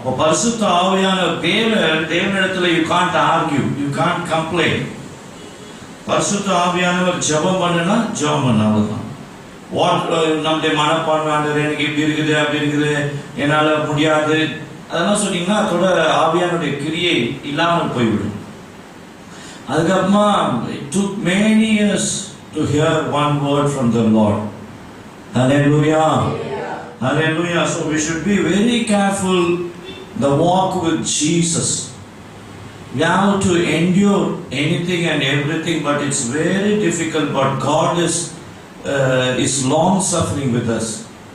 அப்போ பரிசுத்த ஆவியான தேவன் தேவனிடத்துல you can't argue you can't complain பரிசுத்த ஆவியானவர் ஜெபம் பண்ணுனா ஜெபம் பண்ண அவ்வளவுதான் வாட் நம்முடைய மனப்பான்மை ஆண்டவர் எனக்கு இப்படி இருக்குது அப்படி இருக்குது என்னால முடியாது அதெல்லாம் சொன்னீங்கன்னா அதோட ஆவியானுடைய கிரியை இல்லாமல் போய்விடும் அதுக்கப்புறமா it took many years to hear one word from the Lord. Hallelujah. Hallelujah. So we should be very careful the walk with Jesus. We have to endure anything and everything, but it's very difficult. But God is uh, is long suffering with us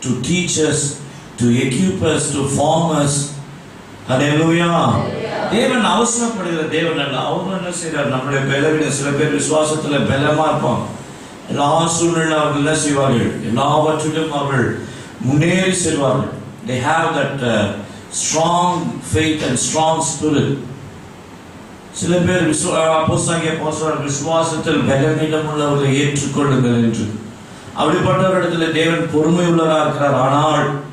to teach us, to equip us, to form us. Hallelujah. தேவன் அவசரப்படுகிற தேவன் அல்ல அவர் என்ன செய்யறார் நம்மளுடைய பலவீன சில பேர் விசுவாசத்துல பலமா இருப்பாங்க எல்லா சூழ்நிலை அவர்கள் என்ன செய்வார்கள் எல்லாவற்றிலும் அவர்கள் முன்னேறி செல்வார்கள் they have that strong strong faith and strong spirit. சில பேர் விசுவா அப்போஸ்தலனாகிய அப்போஸ்தலர் விசுவாசத்தில் பலவீனம் உள்ளவர்களை ஏற்றுக்கொள்ளுங்கள் என்று. அப்படிப்பட்டவரிடத்தில் தேவன் பொறுமை உள்ளவராக இருக்கிறார். ஆனால்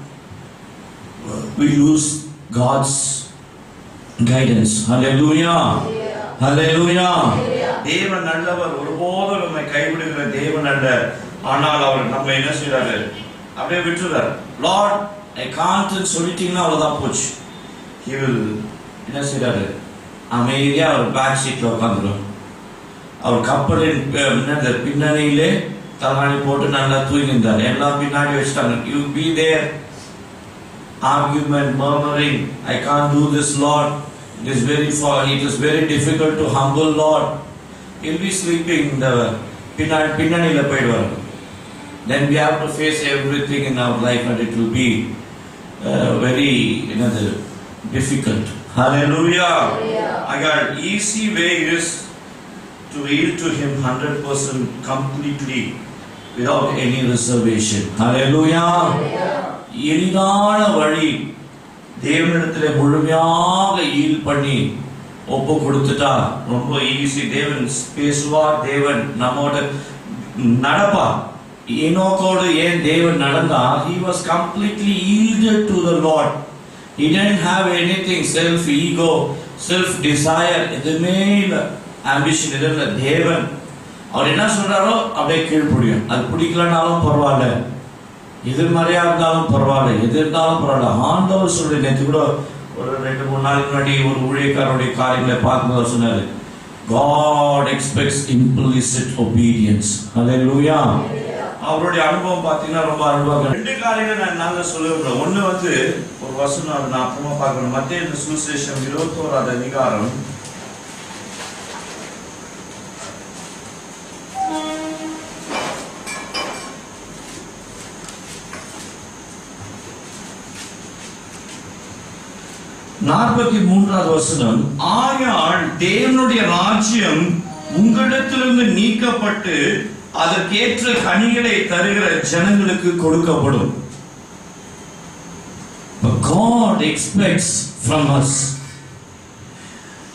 we use God's guidance. Hallelujah. Hallelujah. தேவன் நல்லவர். ஒருபோதும் நம்மை கைவிடுகிற தேவன் அல்ல. ஆனால் அவர் நம்ம என்ன செய்றாரு அப்படியே விட்டுறார். லார்ட் ஐ காண்ட் சொல்லிட்டீங்கன்னா அவ்வளவுதான் போச்சு he will என்ன செய்றாரு அமைதியா அவர் பேக் சீட்ல உட்காந்துரும் அவர் கப்பலின் அஹ், என்னது, பின்னணியிலே தலாணி போட்டு நல்லா தூங்கியிருந்தார் எல்லாம் பின்னாடி வச்சுட்டாங்க you be there argument, murmuring, I can't do this, Lord. It is very far, it is very difficult to humble Lord. He'll be sleeping in the பின்னாடி பின்னணியில் போயிடுவார் then we have to face everything in our life and it will be uh, very என்னது hallelujah I got easy way is to yield to him 100% completely without any reservation hallelujah எளிதான வழி தேவனிடத்துல முழுமையாக eel பண்ணி ஒப்பு கொடுத்துட்டா ரொம்ப easy தேவன் பேசுவார் தேவன் நம்மோட நடப்பார் ஈனோக்கோடு ஏன் தேவன் நடந்தா he was completely yielded to the the he didn't have anything self ego self desire எதுவுமே இல்லை. ஆம்பிஷன் எதுவும் இல்லை தேவன். அவர் என்ன சொல்றாரோ அப்படியே கீழ்ப்படியும். அது பிடிக்கலனாலும் பரவாயில்ல. எதிர்மறையா இருந்தாலும் பரவாயில்ல. எது இருந்தாலும் பரவாயில்ல. ஆண்டவர் சொல்லி நேற்று கூட ஒரு ரெண்டு மூணு நாளைக்கு முன்னாடி ஒரு ஊழியக்காரனுடைய காரியங்களை பார்க்கும்போது சொன்னாரு எக்ஸ்பெக்ட்ஸ் இம்ப்ளிசிட் ஒபீடியன்ஸ் அது லூயா அவருடைய அனுபவம் பார்த்தீங்கன்னா ரொம்ப அனுபவம் ரெண்டு காரியங்கள் நான் நல்லா சொல்லுவேன் ஒண்ணு வந்து ஒரு வசனம் நான் அப்புறமா பார்க்கணும். மத்திய சுவிசேஷம் இருபத்தோராது அதிகாரம். நாற்பத்தி மூன்றாவது வசனம் ஆயாள் தேவனுடைய ராஜ்யம் உங்களிடத்திலிருந்து நீக்கப்பட்டு அதற்கேற்ற கனிகளை தருகிற ஜனங்களுக்கு கொடுக்கப்படும் But God expects from us.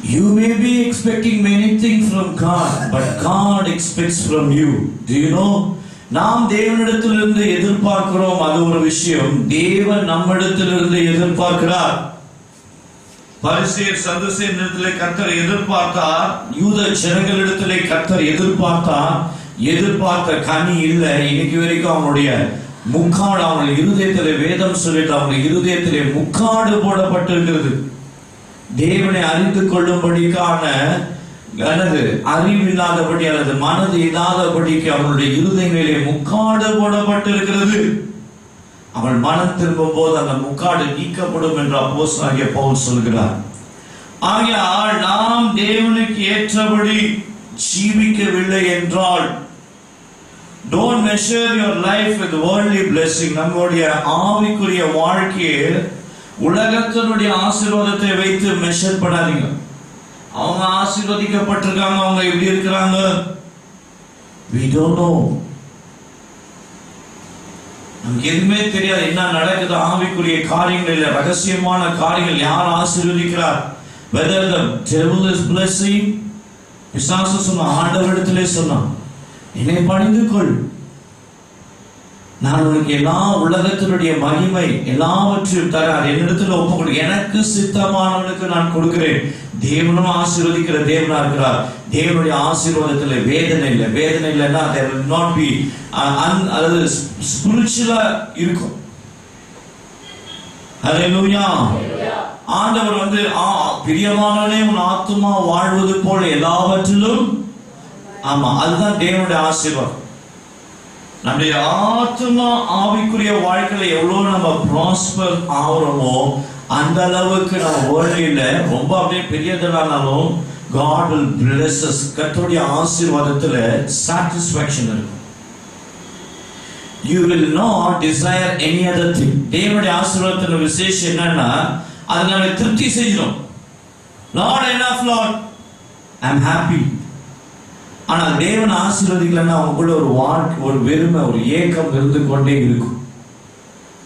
You may be expecting many things from God, but God expects from you. Do you know? நாம் தேவனிடத்திலிருந்து எதிர்பார்க்கிறோம் அது ஒரு விஷயம் தேவன் நம்மிடத்திலிருந்து எதிர்பார்க்கிறார் பரிசேர் சதுசேர் இடத்திலே கத்தர் எதிர்பார்த்தார் யூத ஜனங்களிடத்திலே கத்தர் எதிர்பார்த்தார் எதிர்பார்த்த கனி இல்லை. இன்னைக்கு வரைக்கும் அவனுடைய முக்காடு அவனுடைய இருதயத்திலே வேதம் சொல்லிட்டு அவனுடைய இருதயத்திலே முக்காடு போடப்பட்டிருக்கிறது. தேவனை அறிந்து கொள்ளும்படிக்கான அல்லது அறிவில்லாதபடி அல்லது மனது இல்லாதபடிக்கு அவனுடைய இருதயங்களிலே முக்காடு போடப்பட்டு இருக்கிறது அவன் மனம் திரும்பும் போது அந்த முக்காடு நீக்கப்படும் என்று அப்போஸ் ஆகிய பவுல் சொல்கிறார். ஆகையால் நாம் தேவனுக்கு ஏற்றபடி ஜீவிக்கவில்லை என்றால் don't measure your life with worldly blessing நம்முடைய ஆவிக்குரிய வாழ்க்கையை உலகத்தினுடைய ஆசீர்வாதத்தை வைத்து மெஷர் பண்ணாதீங்க. அவங்க ஆசீர்வதிக்கப்பட்டிருக்காங்க அவங்க எப்படி இருக்கிறாங்க? வி டோன்ட் நோ நமக்கு எதுவுமே தெரியாது என்ன நடக்குது. ஆவிக்குரிய காரியங்களில் ரகசியமான காரியங்கள் யார் ஆசீர்வதிக்கிறார்? Whether the devil is blessing பிசாசு சொன்ன ஆண்டவரிடத்திலே சொன்னான். என்னை பணிந்து கொள் நான் உனக்கு எல்லா உலகத்தினுடைய மகிமை எல்லாவற்றையும் தரார். என்னிடத்துல ஒப்பு எனக்கு சித்தமானவனுக்கு நான் கொடுக்கிறேன். தேவனும் ஆசீர்வதிக்கிற தேவனா இருக்கிறார். தேவனுடைய ஆசீர்வாதத்துல வேதனை இல்லை. வேதனை இல்லைன்னா there will not be அதாவது ஸ்பிரிச்சுவலா இருக்கும். ஹalleluya ஆண்டவர் வந்து பிரியமானவனே உன் ஆத்துமா வாழ்வது போல எல்லாவற்றிலும் ஆமா அதுதான் தேவனுடைய ஆசீர்வாதம். நம்முடைய ஆத்மா ஆவிக்குரிய வாழ்க்கையில எவ்வளவு நம்ம ப்ராஸ்பர் ஆகிறோமோ அந்த அளவுக்கு நம்ம வேர்ல்டில் ரொம்ப அப்படியே பெரியதுனாலும் காட் வில் bless கத்தோடைய கர்த்தருடைய ஆசீர்வாதத்துல சாட்டிஸ்ஃபேக்ஷன் இருக்கும். You will not desire any other thing தேவனுடைய ஆசீர்வாதத்தின் விசேஷம் என்னன்னா அது நம்ம திருப்தி enough Lord I I'm happy ஆனால் தேவன் ஆசீர்வதிக்கலன்னா அவங்களுக்குள்ள ஒரு வாழ்க்கை ஒரு வெறுமை ஒரு ஏக்கம் இருந்து கொண்டே இருக்கும்.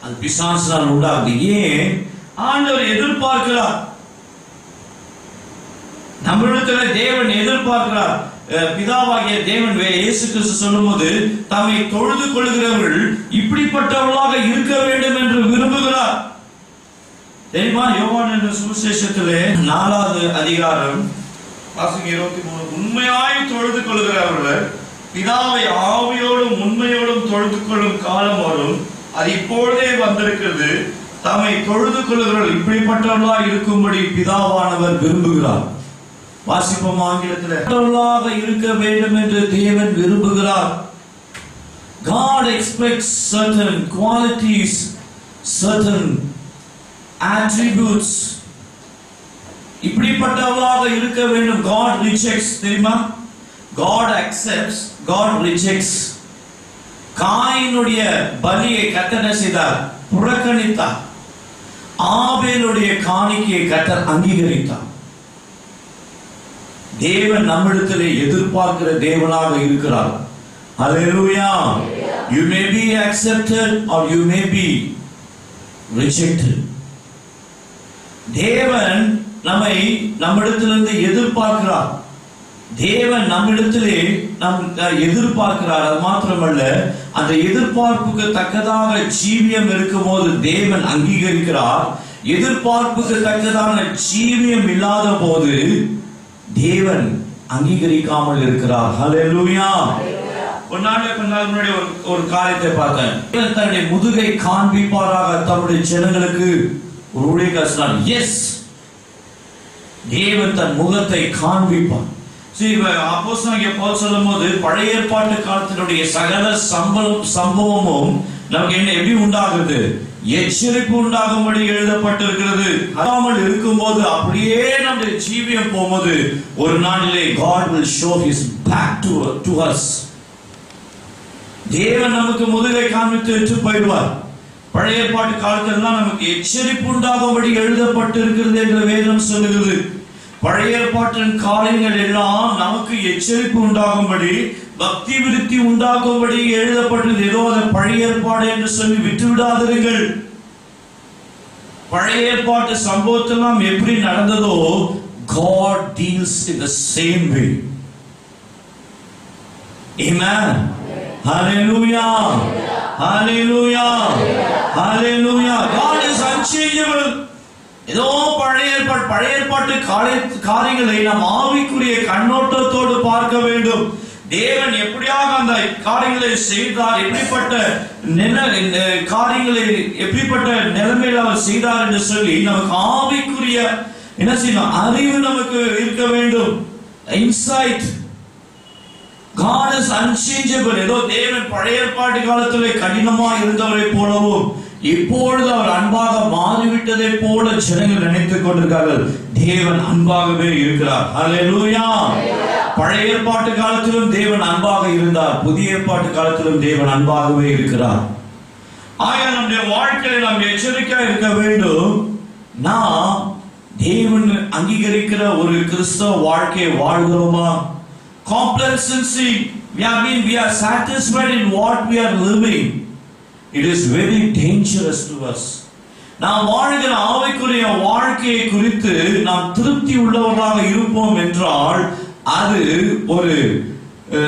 அது பிசாசினால் உண்டாகுது. ஏன்? ஆண்டவர் எதிர்பார்க்கிறார். நம்மளிடத்துல தேவன் எதிர்பார்க்கிறார். பிதாவாகிய தேவன் வே- இயேசு கிறிஸ்து சொல்லும்போது தம்மை தொழுது கொள்கிறவர்கள் இப்படிப்பட்டவர்களாக இருக்க வேண்டும் என்று விரும்புகிறார். தெரியுமா? யோவான் என்ற சுவிசேஷத்திலே நாலாவது அதிகாரம் வாசிங்க இருபத்தி மூணு உண்மையாய் தொழுது கொள்கிறவர்கள் பிதாவை ஆவியோடும் உண்மையோடும் தொழுது கொள்ளும் காலம் வரும். அது இப்பொழுதே வந்திருக்கிறது. தம்மை தொழுது கொள்கிறவர்கள் இப்படிப்பட்டவர்களா இருக்கும்படி பிதாவானவர் விரும்புகிறார். வாசிப்போம் ஆங்கிலத்தில். இருக்க வேண்டும் என்று தேவன் விரும்புகிறார். God expects certain qualities, certain attributes இப்படிப்பட்டவளாக இருக்க வேண்டும். காட் ரிஜெக்ட்ஸ் தெரியுமா? காட் அக்செப்ட்ஸ் காட் ரிஜெக்ட்ஸ் காயினுடைய பலியை கத்தனை செய்தார்? புறக்கணித்தார். ஆபேலுடைய காணிக்கையை கத்தர் அங்கீகரித்தார். தேவன் நம்மிடத்திலே எதிர்பார்க்கிற தேவனாக இருக்கிறார். Hallelujah. You may be accepted or you may be rejected. தேவன் நம்மை நம்மிடத்திலிருந்து எதிர்பார்க்கிறார். தேவன் நம்மிடத்திலே நம் எதிர்பார்க்கிறார். அது மாத்திரமல்ல அந்த எதிர்பார்ப்புக்கு தக்கதாக ஜீவியம் இருக்கும்போது தேவன் அங்கீகரிக்கிறார். எதிர்பார்ப்புக்கு தக்கதான ஜீவியம் இல்லாத போது தேவன் அங்கீகரிக்காமல் இருக்கிறார். ஹalleluya ஒரு நாளைக்கு கொஞ்ச முன்னாடி ஒரு ஒரு காரியத்தை பார்த்தேன். தேவன் தன்னுடைய முதுகை காண்பிப்பாராக தன்னுடைய ஜனங்களுக்கு. ஒரு ஊழியக்காரர் எஸ் தேவன் தன் முகத்தை காண்பிப்பான் சரி அப்போஸ்தலனாகிய சொல்லும் போது பழைய ஏற்பாட்டு காலத்தினுடைய சகல சம்பவம் சம்பவமும் நமக்கு என்ன எப்படி உண்டாகுது எச்சரிப்பு உண்டாகும்படி எழுதப்பட்டிருக்கிறது. அதாமல் இருக்கும்போது அப்படியே நம்முடைய ஜீவியம் போகும்போது ஒரு நாளிலே God will show his back to to us. தேவன் நமக்கு முதுகை காண்பித்து விட்டு போயிடுவார். பழைய ஏற்பாட்டு காலத்திலெல்லாம் நமக்கு எச்சரிப்பு உண்டாகும்படி எழுதப்பட்டு இருக்கிறது என்று வேதம் சொல்லுகிறது. பழைய ஏற்பாட்டின் காலங்கள் எல்லாம் நமக்கு எச்சரிப்பு உண்டாகும்படி பக்தி விருத்தி உண்டாகும்படி எழுதப்பட்டது ஏதோ அதை பழைய ஏற்பாடு என்று சொல்லி விட்டுவிடாதீர்கள். பழைய ஏற்பாட்டு சம்பவத்தெல்லாம் எப்படி நடந்ததோ God deals in the same way Amen. Hallelujah. Hallelujah. Hallelujah. God is unchangeable. ஏதோ பழைய ஏற்பாடு பழைய ஏற்பாட்டு காரிய- காரியங்களை நாம் ஆவிக்குரிய கண்ணோட்டத்தோடு பார்க்க வேண்டும் தேவன் எப்படியாக அந்த காரியங்களை செய்தார் எப்படிப்பட்ட நில காரியங்களை எப்படிப்பட்ட நிலைமையில் அவர் செய்தார் என்று சொல்லி நமக்கு ஆவிக்குரிய என்ன செய்யணும் அறிவு நமக்கு இருக்க வேண்டும் இன்சைட் God is unchangeable. ஏதோ தேவன் பழைய ஏற்பாட்டு காலத்திலே கடினமா இருந்தவரை போலவும் இப்பொழுது அவர் அன்பாக மாறிவிட்டதை போல ஜனங்கள் நினைத்துக் கொண்டிருக்கார்கள். தேவன் அன்பாகவே இருக்கிறார். ஹalleluya பழைய ஏற்பாட்டு காலத்திலும் தேவன் அன்பாக இருந்தார். புதிய ஏற்பாட்டு காலத்திலும் தேவன் அன்பாகவே இருக்கிறார். ஆக நம்முடைய வாழ்க்கையில் நாம் எச்சரிக்கையா இருக்க வேண்டும். நாம் தேவன் அங்கீகரிக்கிற ஒரு கிறிஸ்தவ வாழ்க்கையை வாழ்கிறோமா complacency. We have been we are satisfied in what we are living. It is very dangerous to us. நாம் வாழ்கிற ஆவைக்குரிய வாழ்க்கையை குறித்து நாம் திருப்தி உள்ளவர்களாக இருப்போம் என்றால் அது ஒரு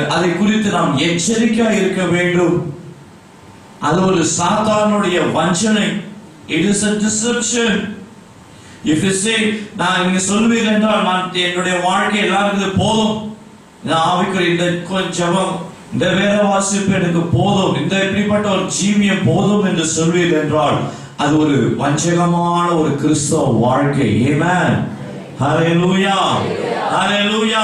அதை குறித்து நாம் எச்சரிக்கா இருக்க வேண்டும். அது ஒரு சாத்தானுடைய வஞ்சனை. It is a deception. If is say நான் நீங்க சொல்வீர்கள் என்றால் நான் என்னுடைய வாழ்க்கை எல்லாருக்கும் போதும். நான் ஆவிக்குரிய இந்த கொஞ்சம் இந்த வேற வாசிப்பு எனக்கு போதும். இந்த இப்படிப்பட்ட ஒரு ஜீவியம் போதும் என்று சொல்வீர்கள் என்றால் அது ஒரு வஞ்சகமான ஒரு கிறிஸ்தவ வாழ்க்கை. ஏமேன் ஹalleluya ஹalleluya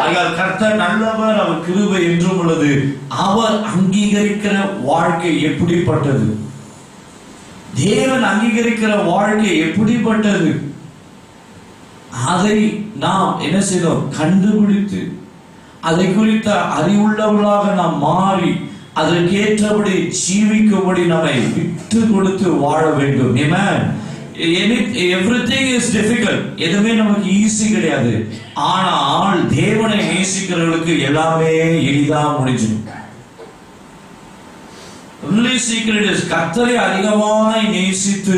ஆகையால் கர்த்தர் நல்லவர் அவர் கிருபை என்றும் உள்ளது. அவர் அங்கீகரிக்கிற வாழ்க்கை எப்படிப்பட்டது? தேவன் அங்கீகரிக்கிற வாழ்க்கை எப்படிப்பட்டது? அதை நாம் என்ன செய்தோம்? கண்டுபிடித்து அதை குறித்த அறிவுள்ளவர்களாக நாம் மாறி அதற்கேற்றபடி ஜீவிக்கும்படி நம்மை விட்டு கொடுத்து வாழ வேண்டும். எவ்ரிதிங் இஸ் டிஃபிகல்ட் எதுவுமே நமக்கு ஈஸி கிடையாது. ஆனால் தேவனை நேசிக்கிறவர்களுக்கு எல்லாமே எளிதா முடிஞ்சிடும். Only secret is கர்த்தரை அதிகமாய் நேசித்து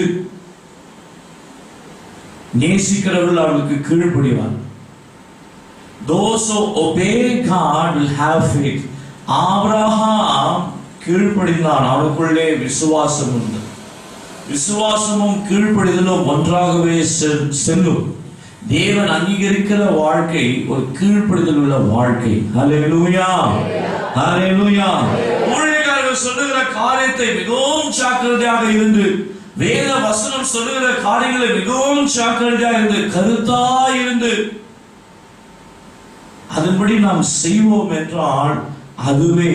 நேசிக்கிறவர்கள் அவளுக்கு கீழ்ப்படிவார் those who obey God will have faith. Abraham கீழ்ப்படிந்தான் அவனுக்குள்ளே விசுவாசம் உண்டு விசுவாசமும் கீழ்ப்படிதலும் ஒன்றாகவே செல்லும். தேவன் அங்கீகரிக்கிற வாழ்க்கை ஒரு கீழ்ப்படிதல் உள்ள வாழ்க்கை. ஹalleluya ஹalleluya ஊழியக்காரர்கள் சொல்லுகிற காரியத்தை மிகவும் ஜாக்கிரதையாக இருந்து வேத வசனம் சொல்லுகிற காரியங்களை மிகவும் ஜாக்கிரதையாக இருந்து கருத்தாய் இருந்து அதன்படி நாம் செய்வோம் என்றால் அதுவே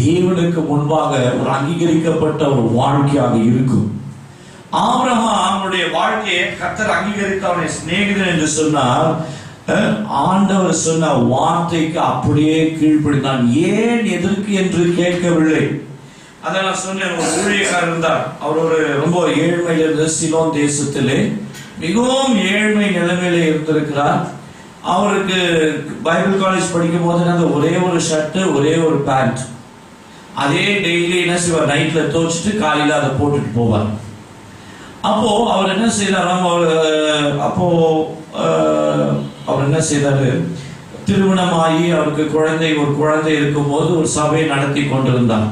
தேவனுக்கு முன்பாக ஒரு அங்கீகரிக்கப்பட்ட ஒரு வாழ்க்கையாக இருக்கும். ஆபிரகாம் அவனுடைய வாழ்க்கையை கத்தர் அங்கீகரித்து அவனை சிநேகிதன் என்று சொன்னார். ஆண்டவர் சொன்ன வார்த்தைக்கு அப்படியே கீழ்ப்படிந்தான். ஏன் எதற்கு என்று கேட்கவில்லை. அதை நான் சொன்னேன் ஒரு ஊழியக்காரர் இருந்தார். அவர் ஒரு ரொம்ப ஏழ்மையில் இருந்த சிலோன் தேசத்திலே மிகவும் ஏழ்மை நிலைமையில இருந்திருக்கிறார். அவருக்கு பைபிள் காலேஜ் படிக்கும் போது அந்த ஒரே ஒரு ஷர்ட்டு ஒரே ஒரு பேண்ட் அதே டெய்லி என்ன செய்வார்? நைட்ல துவச்சிட்டு காலையில அதை போட்டுட்டு போவார். அப்போ அவர் என்ன செய்தாராம் அவர் அப்போ அவர் என்ன செய்தாரு? திருமணமாகி அவருக்கு குழந்தை ஒரு குழந்தை இருக்கும்போது ஒரு சபையை நடத்தி கொண்டிருந்தார்.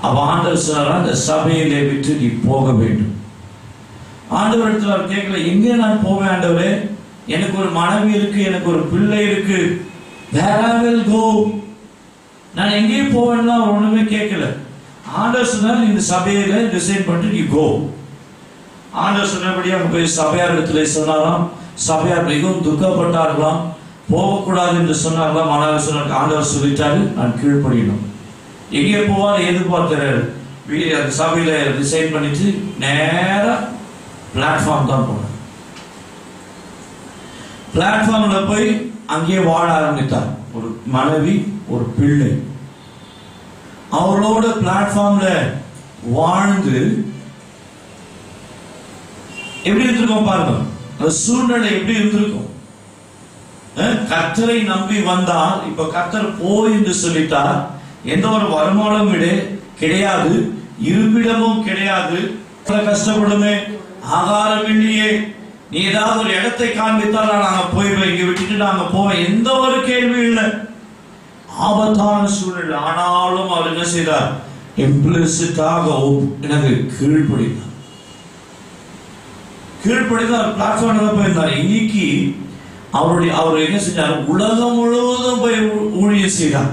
அப்போ ஆண்டவர் சொன்னார் அந்த சபையிலே விட்டு நீ போக வேண்டும். ஆண்டவரத்தில் அவர் கேட்கல எங்கே நான் போவேன் ஆண்டவரே? எனக்கு ஒரு மனைவி இருக்கு எனக்கு ஒரு பிள்ளை இருக்கு. வேற வில் கோ நான் எங்கேயும் போவேன்னா அவர் ஒண்ணுமே கேட்கல. ஆண்டர் சொன்னார் இந்த சபையில டிசைன் பண்ணிட்டு நீ கோ ஆண்டர் சொன்னபடி அங்க போய் சபையாரிடத்துல சொன்னாராம். சபையார் மிகவும் துக்கப்பட்டார்களாம். போகக்கூடாது என்று சொன்னார்களாம். ஆனால் சொன்னார் ஆண்டவர் சொல்லிட்டாரு நான் கீழ்ப்படியணும். எங்கே போவார் எதிர்பார்க்கிறார் வீ- அந்த சபையில டிசைன் பண்ணிட்டு நேராக பிளாட்ஃபார்ம் தான் போனேன். பிளாட்ஃபார்ம்ல போய் அங்கேயே வாழ ஆரம்பித்தார். ஒரு மனைவி ஒரு பிள்ளை. அவளோட பிளாட்ஃபார்ம்ல வாழ்ந்து எப்படி இருந்திருக்கோம் பாருங்க. அந்த சூழ்நிலை எப்படி இருந்திருக்கும்? கத்தரை நம்பி வந்தால் இப்ப கத்தர் போ என்று சொல்லிட்டார். எந்த ஒரு வருமானமும் இட கிடையாது. இருப்பிடமும் கிடையாது. கஷ்டப்படுமே. ஆகாரம் இல்லையே நீ ஏதாவது ஒரு இடத்தை காண்பித்தால் நான் போய் இங்க விட்டுட்டு நாங்க போவேன். எந்த ஒரு கேள்வி இல்லை. ஆபத்தான சூழ்நிலை. ஆனாலும் அவர் என்ன செய்தார்? இம்ப்ளிசிட்டாக எனக்கு கீழ்ப்படினார் கீழ்ப்படிதான் பிளாட்ஃபார்ம்ல போயிருந்தார். இன்னைக்கு அவருடைய அவர் என்ன செஞ்சார்? உலகம் முழுவதும் போய் ஊ- செய்தார்.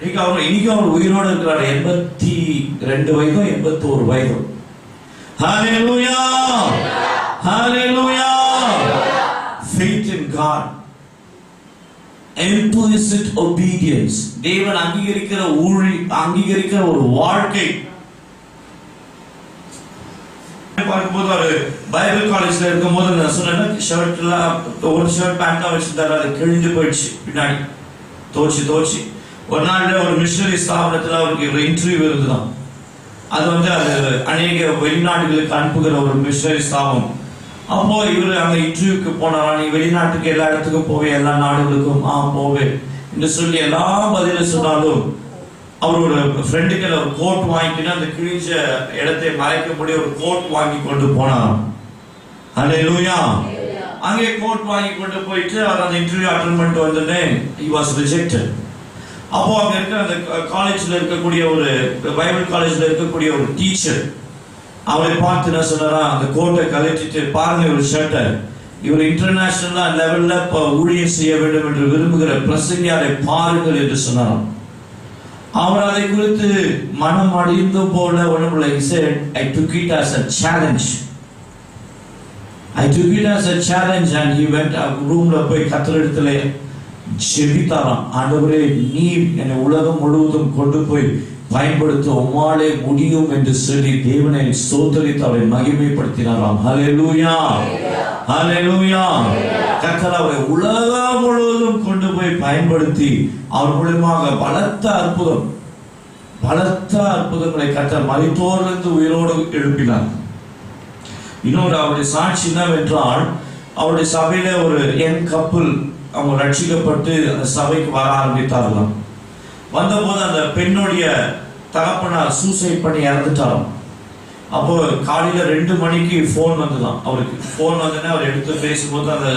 இன்னைக்கு அவர் இன்னைக்கு அவர் உயிரோடு இருக்கிறார். எண்பத்தி ரெண்டு வயதும் எண்பத்தி ஒரு வயதும் Hallelujah! Faith in God. Implicit obedience. தேவன் அங்கீகரிக்கிற ஊழி அங்கீகரிக்கிற ஒரு வாழ்க்கை பார்க்கும்போது ஒரு பைபிள் காலேஜ்ல இருக்கும்போது நான் சொன்னேன் ஷர்ட்ல ஒரு ஷர்ட் பேண்டா வச்சிருந்தாரு அது கிழிஞ்சு போயிடுச்சு பின்னாடி தோச்சு தோச்சு ஒரு நாள்ல ஒரு மிஷனரி ஸ்தாபனத்தில் அவருக்கு ஒரு இன்டர்வியூ இருந்துதான் அது வந்து அது அநேக வெளிநாடுகளுக்கு அனுப்புகிற ஒரு மிஷினரி ஸ்தாபனம் அப்போ இவர் அந்த இன்டர்வியூக்கு போனாரா? நீ வெளிநாட்டுக்கு எல்லா இடத்துக்கும் போவே எல்லா நாடுகளுக்கும்? ஆ போவேன் என்று சொல்லி எல்லா பதிலும் சொன்னாலும் அவரோட ஃப்ரெண்டுக்கு ஒரு கோட் வாங்கிட்டு அந்த கிழிஞ்ச இடத்தை மறைக்கக்கூடிய ஒரு கோட் வாங்கி கொண்டு போனாராம். லூயா அங்கே கோட் வாங்கி கொண்டு போயிட்டு அவர் அந்த இன்டர்வியூ அட்டன் பண்ணிட்டு வந்தோடனே ஹி வாஸ் ரிஜெக்டட் அப்போ அங்க இருக்க அந்த காலேஜ்ல இருக்கக்கூடிய ஒரு பைபிள் காலேஜ்ல இருக்கக்கூடிய ஒரு டீச்சர் அவரை பார்த்து என்ன சொன்னாரா? அந்த கோட்டை கலட்டிட்டு பாருங்க ஒரு ஷர்ட்டை இவர் இன்டர்நேஷனல் லெவல்ல ஊழியம் செய்ய வேண்டும் என்று விரும்புகிற பிரசங்கியாரை பாருங்கள் என்று சொன்னாராம். அவர் அதை குறித்து மனம் அடிந்து போல உடம்புல he I I a challenge I took it I took it as a challenge and ரூம்ல போய் கத்திரிடத்துல ஜெபித்தாராம். ஆண்டவரே நீர் என்னை உலகம் முழுவதும் கொண்டு போய் பயன்படுத்த உமாலே முடியும் என்று சொல்லி தேவனை சோதரித்து அவரை மகிமைப்படுத்தினாராம் ஹalleluya ஹalleluya கத்தர் அவரை உலகம் முழுவதும் கொண்டு போய் பயன்படுத்தி அவர் மூலமாக பலத்த அற்புதம் பலத்த அற்புதங்களை கத்தர் மரித்தோரிலிருந்து உயிரோடு எழுப்பினார். இன்னொரு அவருடைய சாட்சி என்னவென்றால் அவருடைய சபையில ஒரு யங் கப்புள் அவங்க ரட்சிக்கப்பட்டு அந்த சபைக்கு வர ஆரம்பித்தார்களாம். வந்தபோது அந்த பெண்ணுடைய தகப்பனார் சூசைட் பண்ணி இறந்துட்டாராம். அப்போ காலையில ரெண்டு மணிக்கு ஃபோன் வந்துதான் அவருக்கு. ஃபோன் வந்தோடனே அவர் எடுத்து பேசும்போது அந்த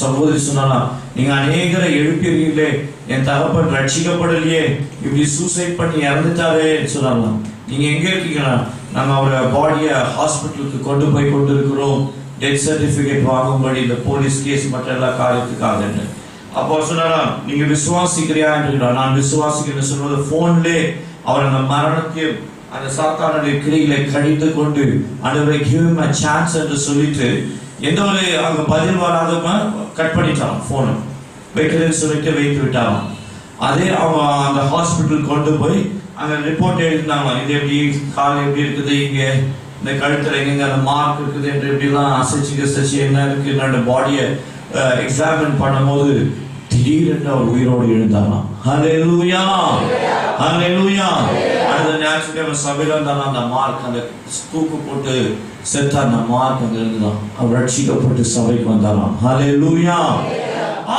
சகோதரி சொன்னாலாம் நீங்க அநேகரை எழுப்பியிருக்கீங்களே என் தகப்பன் ரட்சிக்கப்படலையே இப்படி சூசைட் பண்ணி இறந்துட்டாரே சொன்னாங்களாம். நீங்க எங்க இருக்கீங்களா நாங்க அவரை பாடியை ஹாஸ்பிட்டலுக்கு கொண்டு போய் கொண்டு இருக்கிறோம் டெத் சர்டிபிகேட் வாங்கும்படி இந்த போலீஸ் கேஸ் மற்ற எல்லா காரியத்துக்காக அப்போ சொன்னாராம் நீங்க விசுவாசிக்கிறியா? என்று நான் விசுவாசிக்கிறேன் சொல்வது போன்லே அவர் அந்த மரணத்தையும் அந்த சாத்தானுடைய கிரிகளை கழித்து கொண்டு ஆண்டவரை கிவ் அ சான்ஸ் என்று சொல்லிட்டு எந்த ஒரு அங்க பதில் வராதம கட் பண்ணிட்டான் போனை வைக்கிறேன்னு சொல்லிட்டு வைத்து விட்டாராம். அதே அவங்க அந்த ஹாஸ்பிட்டல் கொண்டு போய் அங்க ரிப்போர்ட் எழுதினாங்க இது எப்படி கால் எப்படி இருக்குது இங்க? இந்த கழுத்துல எங்க அந்த மார்க் இருக்குது? என்று எப்படிலாம் அசைச்சு கசைச்சு என்ன இருக்கு? என்னோட பாடியை எக்ஸாமின் பண்ணும்போது திடீரென்று அவர் உயிரோடு எழுந்தாராம். ஹalleluya ஹalleluya அடுத்த ஞாயிற்றுக்கிழமை சபையில இருந்தாலும் அந்த மார்க் அந்த தூக்கு போட்டு செத்த அந்த மார்க் அங்க இருந்துதான். அவர் ரட்சிக்கப்பட்டு சபைக்கு வந்தாராம். ஹalleluya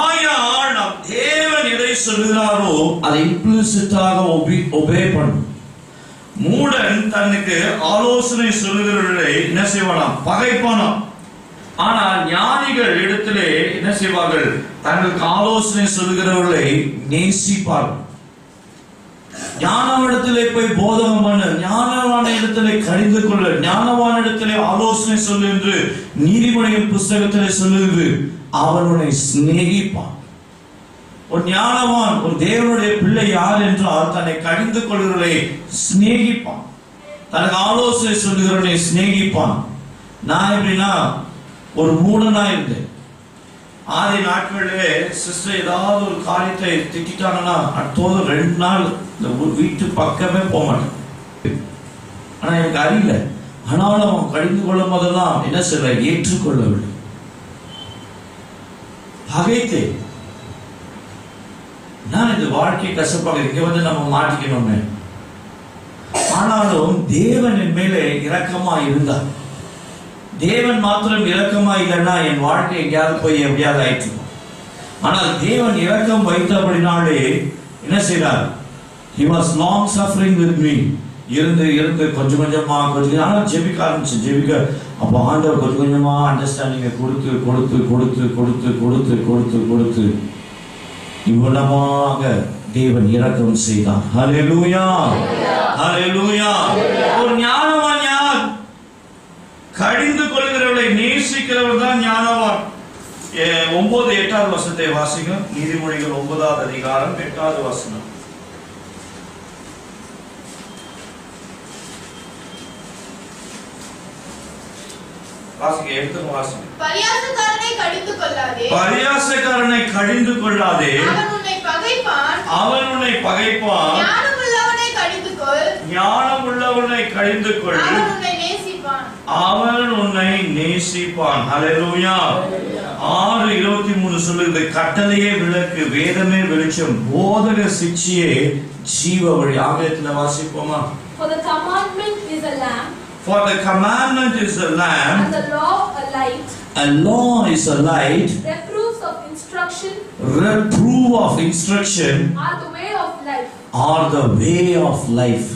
ஆயால் நாம் தேவன் எதை சொல்லுகிறாரோ அதை இம்ப்ளிசிட்டாக ஒபி ஒபே பண்ணும் மூடன் தன்னுக்கு ஆலோசனை சொல்லுகிறவர்களை என்ன செய்வானாம்? பகைப்பானாம். ஆனால் ஞானிகள் இடத்திலே என்ன செய்வார்கள்? தங்களுக்கு ஆலோசனை சொல்கிறவர்களை நேசிப்பார்கள் ஞானவனிடத்திலே போய் போதகம் பண்ணு. ஞானவான இடத்திலே கணிந்து கொள்ள. ஞானவான இடத்திலே ஆலோசனை சொல்லு என்று நீதிமொழியின் புஸ்தகத்திலே சொல்லுகிறது அவனுடைய சிநேகிப்பான். ஒரு ஞானவான் ஒரு தேவனுடைய பிள்ளை யார் என்றால் தன்னை கடிந்து கொள்கிறவர்களை சிநேகிப்பான். தனக்கு ஆலோசனை சொல்லுகிறவர்களை சிநேகிப்பான். நான் எப்படின்னா ஒரு மூடனா இருந்தேன் ஆதி நாட்களிலே சிஸ்டர் ஏதாவது ஒரு காரியத்தை திட்டாங்கன்னா அடுத்தது ரெண்டு நாள் இந்த ஒரு வீட்டு பக்கமே போக மாட்டேன். ஆனா எனக்கு அறியல. ஆனாலும் அவன் கடிந்து கொள்ளும் போதெல்லாம் என்ன சொல்ல ஏற்றுக்கொள்ளவில்லை பகைத்தே. நான் இந்த வாழ்க்கை கசப்பாக இங்க வந்து நம்ம மாட்டிக்கணுமே ஆனாலும் தேவன் என் மேலே இரக்கமா இருந்தார் தேவன் மாத்திரம் இலக்கமா இல்லைன்னா என் வாழ்க்கை எங்கேயாவது போய் எப்படியாவது ஆயிட்டு ஆனால் தேவன் இலக்கம் வைத்த அப்படின்னாலே என்ன செய்றார்? He was long suffering with me இருந்து இருந்து கொஞ்சம் கொஞ்சமா கொஞ்சம் ஆனால் ஜெபிக்க ஆரம்பிச்சு ஜெபிக்க. அப்போ ஆண்டவர் கொஞ்சம் கொஞ்சமா அண்டர்ஸ்டாண்டிங்கை கொடுத்து கொடுத்து கொடுத்து கொடுத்து கொடுத்து கொடுத்து கொடுத்து. இவ்வளவாக தேவன் இறக்கம் செய்தார். ஹலே லூயா ஒரு ஞானவான் யார் கடி நேசிக்கிறவர் தான் ஞானவான். ஒன்பது எட்டாவது வசனத்தை வாசிங்க நீதிமொழிகள் ஒன்பதாவது அதிகாரம் எட்டாவது வசனம். வாசிங்க எடுத்து வாசிங்க பரியாசக்காரனை கடிந்து கொள்ளாதே. அவன் உன்னை பகைப்பான். ஞானம் உள்ளவனை கடிந்து கொள். அவன் உன்னை நேசிப்பான் அவன் உன்னை நேசிப்பான் ஹalleluya ஆறு இருபத்தி மூணு சொல்லுது கட்டளையே விளக்கு வேதமே வெளிச்சம் போதக சிக்ஷையே ஜீவ வழி ஆங்கிலத்தில் வாசிப்போமா For the commandment is a lamp, For the commandment is a and lamp, the law a light, a law is a light, reproofs of instruction reproof of instruction are the way of life. are the way of life.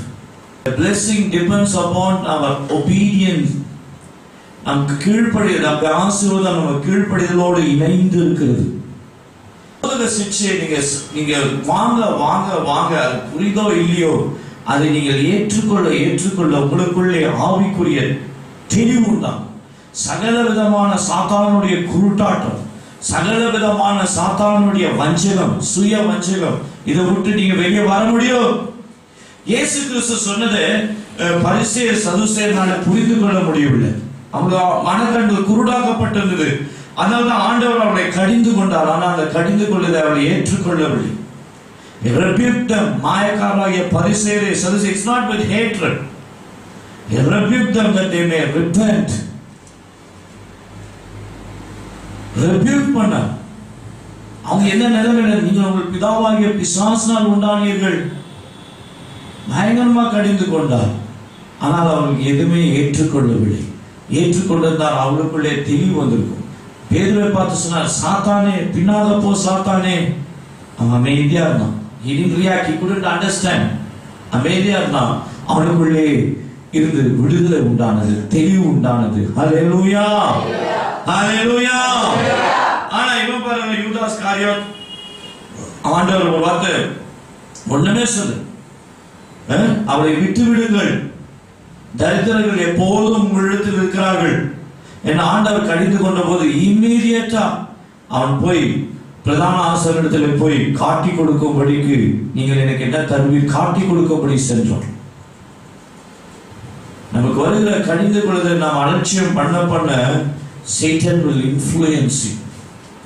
The blessing depends upon our obedience. நமக்கு கீழ்ப்படி நமக்கு ஆசீர்வாதம் நம்ம கீழ்ப்படிதலோடு இணைந்து இருக்கிறது பரலோக சிக்ஷையை நீங்க நீங்க வாங்க வாங்க வாங்க புரிதோ இல்லையோ அதை நீங்கள் ஏற்றுக்கொள்ள ஏற்றுக்கொள்ள உங்களுக்குள்ளே ஆவிக்குரிய தெளிவு உண்டாம் சகல விதமான சாத்தானுடைய குருட்டாட்டம் சகல விதமான சாத்தானுடைய வஞ்சகம் சுய வஞ்சகம் இதை விட்டு நீங்க வெளியே வர முடியும். இயேசு கிறிஸ்து சொன்னது அஹ், சதுசேனால புரிந்து கொள்ள முடியவில்லை. அவங்க மனக்கண்கள் குருடாக்கப்பட்டிருந்தது. அதனால்தான் ஆண்டவர் அவளை கடிந்து கொண்டார். ஆனால் அந்த கடிந்து கொள்ளதை அவளை ஏற்றுக்கொள்ளவில்லை. He rebuked them. மாயக்காரராகிய சதுசே it's not with hatred He rebuked them that they may repent பண்ண அவங்க என்ன நிலைமையில நீங்கள் உங்கள் பிதாவாகிய பிசாசினால் உண்டானீர்கள். பயங்கரமாக கடிந்து கொண்டார். ஆனால் அவர்களுக்கு எதுவுமே ஏற்றுக்கொள்ளவில்லை. ஏற்றுக்கொண்டிருந்தார். அவளுக்குள்ளே தெளிவு வந்திருக்கும். பேதுவை பார்த்து சொன்னார் சாத்தானே பின்னாத போ சாத்தானே. அவன் அமைதியா இருந்தான். அண்டர்ஸ்டாண்ட் அமைதியா இருந்தான். அவனுக்குள்ளே இருந்து விடுதலை உண்டானது தெளிவு உண்டானது. ஹalleluya ஹalleluya ஆனா இவன் பாருங்க யூதாஸ் காரியம். ஆண்டவர் ஒரு வார்த்தை ஒண்ணுமே சொல்லு அவளை விட்டு விடுங்கள் தரித்திரர்கள் எப்போதும் உங்களிடத்தில் இருக்கிறார்கள் என் ஆண்டவர் கடிந்து கொண்ட போது இம்மீடியட்டா அவன் போய் பிரதான ஆசிரியத்தில் போய் காட்டி கொடுக்கும்படிக்கு நீங்கள் எனக்கு என்ன தருவீர்? காட்டி கொடுக்கும்படி சென்றோம். நமக்கு வருகிற கடிந்து கொள்வதை நாம் அலட்சியம் பண்ண பண்ண சேட்டன் will influence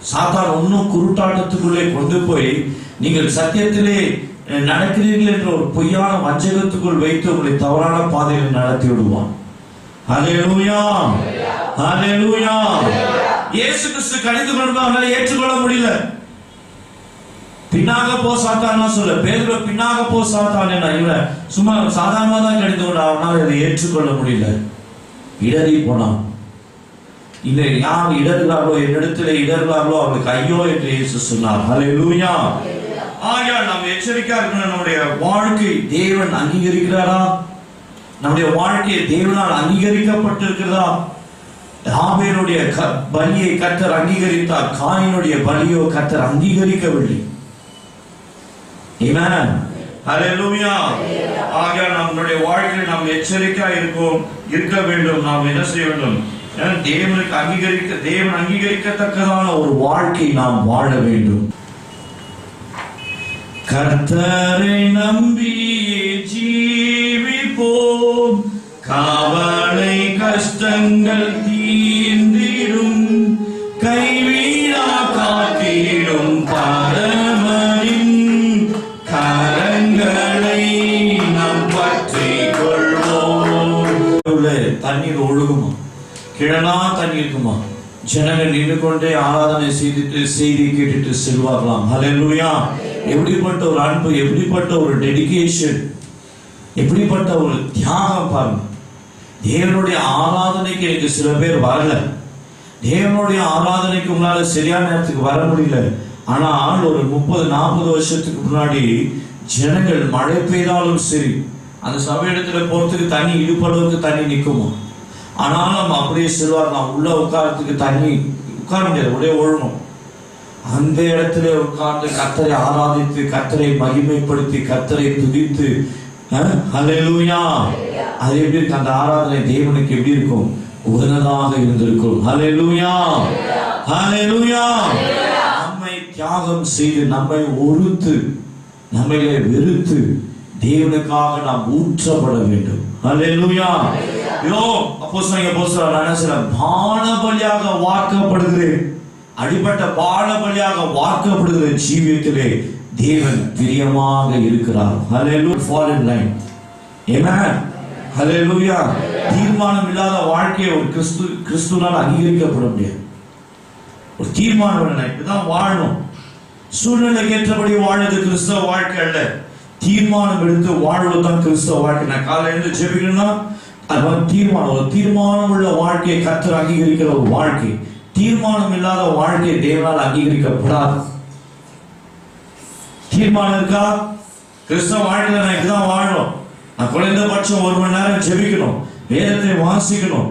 சாத்தான் இன்னும் குருட்டாட்டத்துக்குள்ளே கொண்டு போய் நீங்கள் சத்தியத்திலே நடக்கிறீர்கள் என்ற ஒரு பொய்யான வஞ்சகத்துக்குள் வைத்து உங்களை தவறான பாதையில் நடத்தி விடுவான். ஹalleluya ஹalleluya. இயேசு கிறிஸ்து கடிந்து கொண்டு ஏற்றுக்கொள்ள முடியல. பின்னாக போ சாத்தான் சொல்ல. பேதுரு பின்னாக போ சாத்தான் என்ன இவன் சும்மா சாதாரணமா தான் கடிந்து கொண்டு அவனால் அதை ஏற்றுக்கொள்ள முடியல. இடறி போனான். இந்த யார் இடர்களார்களோ என்னிடத்தில் இடர்களார்களோ அவளுக்கு ஐயோ என்று இயேசு சொன்னார். ஹalleluya. ஆகையால் நாம் எச்சரிக்கையா இருக்கணும். நம்முடைய வாழ்க்கை தேவன் அங்கீகரிக்கிறாரா? நம்முடைய வாழ்க்கையை தேவனால் அங்கீகரிக்கப்பட்டிருக்கிறதா? தாபேனுடைய க- பலியை கத்தர் அங்கீகரித்தார். காயினுடைய பலியோ கத்தர் அங்கீகரிக்கவில்லை. ஆக நம்முடைய வாழ்க்கையில் நாம் எச்சரிக்கையா இருக்கோம் இருக்க வேண்டும். நாம் என்ன செய்ய வேண்டும்? ஏன்னா தேவனுக்கு அங்கீகரிக்க தேவன் அங்கீகரிக்கத்தக்கதான ஒரு வாழ்க்கை நாம் வாழ வேண்டும். கர்த்தரை நம்பி ஜீவிப்போம். காவலை கஷ்டங்கள் தீர்ந்திடும். கைவீழா காத்திடும் பரமனின் கரங்களை நாம் பற்றி கொள்வோம் தண்ணீர் ஒழுகுமா? கிழனா தண்ணி இருக்குமா? ஜனங்கள் நின்று கொண்டே ஆராதனை செய்துட்டு செய்தி கேட்டுட்டு செல்வார்களாம். ஹalleluya. எப்படிப்பட்ட ஒரு அன்பு எப்படிப்பட்ட ஒரு டெடிகேஷன் எப்படிப்பட்ட ஒரு தியாகம் பாருங்க. தேவனுடைய ஆராதனைக்கு எனக்கு சில பேர் வரல. தேவனுடைய ஆராதனைக்கு உங்களால் சரியான நேரத்துக்கு வர முடியல. ஆனால் ஒரு முப்பது நாற்பது வருஷத்துக்கு முன்னாடி ஜனங்கள் மழை பெய்தாலும் சரி அந்த சபையிடத்துல போகிறதுக்கு தண்ணி இடுப்பளவுக்கு தண்ணி நிற்குமா ஆனாலும் அப்படியே செல்வார் நான் உள்ள உட்காரத்துக்கு தண்ணி உட்கார முடியாது உடைய ஒழுங்கும். அந்த இடத்துல உட்கார்ந்து கத்தரை ஆராதித்து கத்தரை மகிமைப்படுத்தி கத்தரை துதித்து ஹalleluya. அது எப்படி இருக்கு? அந்த ஆராதனை தேவனுக்கு எப்படி இருக்கும்? உகந்ததாக இருந்திருக்கும். ஹalleluya. ஹalleluya. நம்மை தியாகம் செய்து நம்மை ஒருத்து நம்மளை வெறுத்து தேவனுக்காக நாம் ஊற்றப்பட வேண்டும். ஹalleluya. யோ அப்போஸ்தலன் அப்போஸ்தலன் நான் என்ன சொல்றேன் பானபலியாக வார்க்கப்படுகிறேன். அடிப்பட்ட பானபலியாக வார்க்கப்படுகிற ஜீவியத்திலே தேவன் பிரியமாக இருக்கிறார். ஹalleluya fall in line. Amen. ஹalleluya தீர்மானம் இல்லாத வாழ்க்கையை ஒரு கிறிஸ்து கிறிஸ்துனால் அங்கீகரிக்கப்பட முடியாது. ஒரு தீர்மானம் இல்லை இப்படிதான் வாழணும். சூழ்நிலைக்கு ஏற்றபடி வாழ்வது கிறிஸ்தவ வாழ்க்கை அல்ல. தீர்மானம் எடுத்து வாழ்வது தான் கிறிஸ்தவ வாழ்க்கை. நான் காலையில் எழுந்து ஜெபிக்கணும்னா அது வந்து தீர்மானம் ஒரு தீர்மானம் உள்ள வாழ்க்கையை கர்த்தர் அங்கீகரிக்கிற ஒரு வாழ்க்கை. தீர்மானம் இல்லாத வாழ்க்கை தேவனால் அங்கீகரிக்கப்படாது. தீர்மானம் இருக்கா? கிறிஸ்தவ வாழ்க்கையில நான் இப்படிதான் வாழணும் நான் குறைந்தபட்சம் ஒரு மணி நேரம் ஜெபிக்கணும். வேதத்தை வாசிக்கணும்.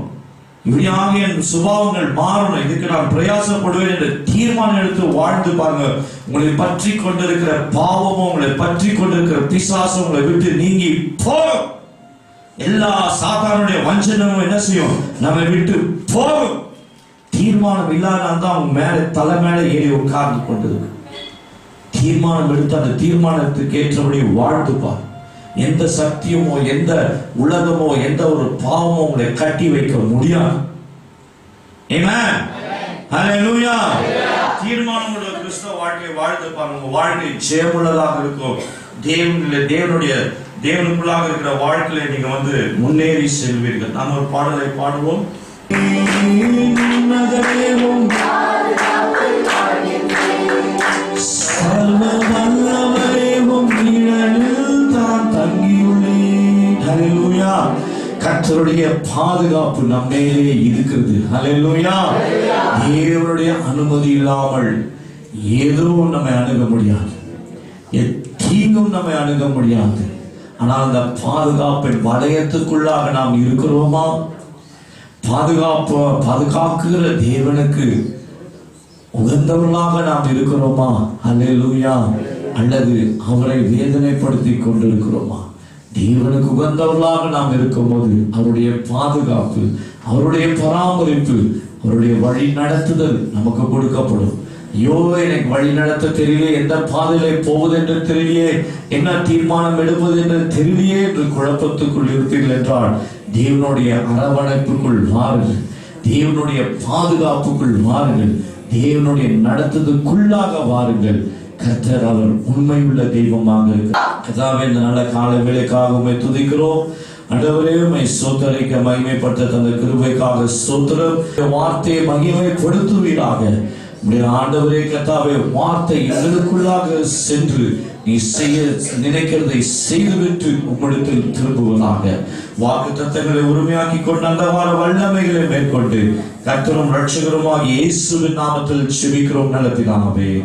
இப்படியாக என் சுபாவங்கள் மாறணும். இதுக்கு நான் பிரயாசப்படுவேன் என்று தீர்மானம் எடுத்து வாழ்ந்து பாருங்க. உங்களை பற்றி கொண்டிருக்கிற பாவமும் உங்களை பற்றி கொண்டிருக்கிற பிசாசும் உங்களை விட்டு நீங்கி போகும். எல்லா சாத்தானுடைய வஞ்சனமும் என்ன செய்யும்? நம்மை விட்டு போகும். தீர்மானம் இல்லாத தான் உங்க மேல தலை மேல ஏறி உட்கார்ந்து கொண்டிருக்கு. தீர்மானம் எடுத்து அந்த தீர்மானத்துக்கு ஏற்றபடி வாழ்ந்துப்பார் எந்த சக்தியுமோ எந்த உலகமோ எந்த ஒரு பாவமோ உங்களை கட்டி வைக்க முடியாது. Amen. Hallelujah. தீர்மானம் உள்ள கிறிஸ்தவ வாழ்க்கையை வாழ்ந்து பாருங்க உங்க வாழ்க்கை ஜெயமுள்ளதாக இருக்கும். தேவனில் தேவனுடைய தேவனுக்குள்ளாக இருக்கிற வாழ்க்கையில நீங்க வந்து முன்னேறி செல்வீர்கள். நாம் ஒரு பாடலை பாடுவோம். நகரேவும் கர்த்தருடைய பாதுகாப்பு நம்ம மேலே இருக்கிறது. ஹalleluya. தேவனுடைய அனுமதி இல்லாமல் எதுவும் நம்மை அணுக முடியாது. தீங்கும் நம்மை அணுக முடியாது. ஆனால் அந்த பாதுகாப்பின் வளையத்துக்குள்ளாக நாம் இருக்கிறோமா? பாதுகாப்பு பாதுகாக்குகிற தேவனுக்கு உகந்தவர்களாக நாம் இருக்கிறோமா? அல்லேலூயா. அல்லது அவரை வேதனைப்படுத்தி கொண்டிருக்கிறோமா? தேவனுக்கு உகந்தவர்களாக நாம் இருக்கும்போது அவருடைய பாதுகாப்பு அவருடைய பராமரிப்பு அவருடைய வழி நடத்துதல் நமக்கு கொடுக்கப்படும். ஐயோ எனக்கு வழி நடத்த தெரியலே எந்த பாதையிலே போவது என்று தெரியலையே என்ன தீர்மானம் எடுப்பது என்று தெரியலையே என்று குழப்பத்துக்குள் இருப்பீர்கள் என்றால் தேவனுடைய அரவணைப்புக்குள் வாருங்கள் தேவனுடைய பாதுகாப்புக்குள் வாருங்கள் தேவனுடைய நடத்ததுக்குள்ளாக வாருங்கள். கர்த்தர் அவர் உண்மையுள்ள தெய்வமாக இருக்கிறார். கதாவே இந்த நல்ல காலை வேலைக்காக உண்மை துதிக்கிறோம். ஆண்டவரே உண்மை சோத்தரைக்க மகிமைப்பட்ட தந்த கிருபைக்காக சோத்திரம் வார்த்தையை மகிமைப்படுத்துவீராக. ஆண்டவரே கத்தாவே வார்த்தை எங்களுக்குள்ளாக சென்று நீ செய்ய நினைக்கிறதை செய்துவிட்டு உம்மிடத்தில் திரும்புவதாக. வாக்கு தத்தங்களை உரிமையாக்கி கொண்டு அந்த வார வல்லமைகளை மேற்கொண்டு கத்தரும் ரட்சகருமாக இயேசுவின் நாமத்தில் செபிக்கிறோம் நல்ல பிதாவே